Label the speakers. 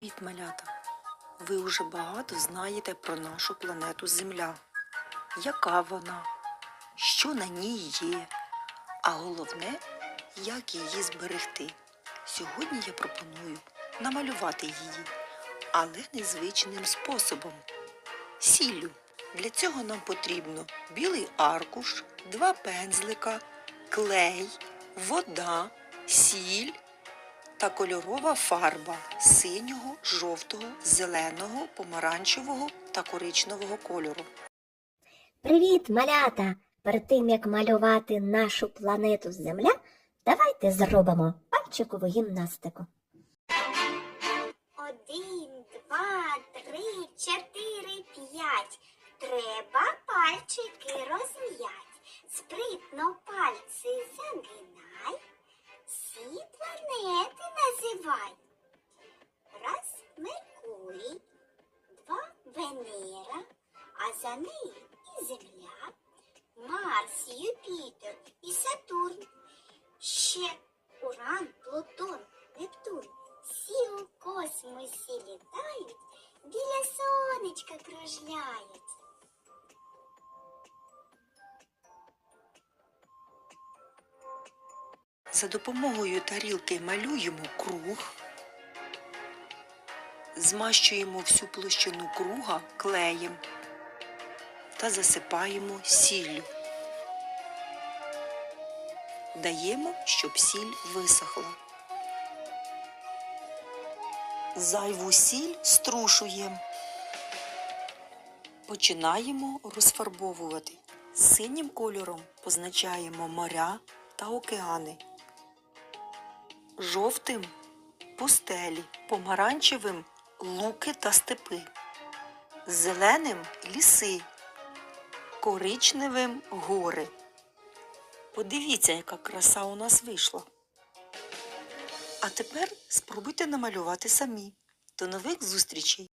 Speaker 1: Привіт, малята! Ви вже багато знаєте про нашу планету Земля. Яка вона? Що на ній є? А головне, як її зберегти. Сьогодні я пропоную намалювати її, але незвичним способом. Сіллю. Для цього нам потрібно білий аркуш, два пензлика, клей, вода, сіль та кольорова фарба синього, жовтого, зеленого, помаранчевого та коричневого кольору.
Speaker 2: Привіт, малята! Перед тим як малювати нашу планету Земля, давайте зробимо пальчикову гімнастику.
Speaker 3: Один, два, три, чотири, п'ять. Треба пальчики розм'ять. Спритно пальці загинай. Всі планети називай. Раз Меркурій, два Венера, а за нею і Земля, Марс, Юпітер і Сатурн. Ще Уран, Плутон, Нептун. Всі у космосі літають, біля сонечка кружляють.
Speaker 1: За допомогою тарілки малюємо круг, змащуємо всю площину круга клеєм та засипаємо сіллю. Даємо, щоб сіль висохла. Зайву сіль струшуємо. Починаємо розфарбовувати. Синім кольором позначаємо моря та океани. Жовтим пустелі, помаранчевим луки та степи, зеленим ліси, коричневим гори. Подивіться, яка краса у нас вийшла. А тепер спробуйте намалювати самі. До нових зустрічей!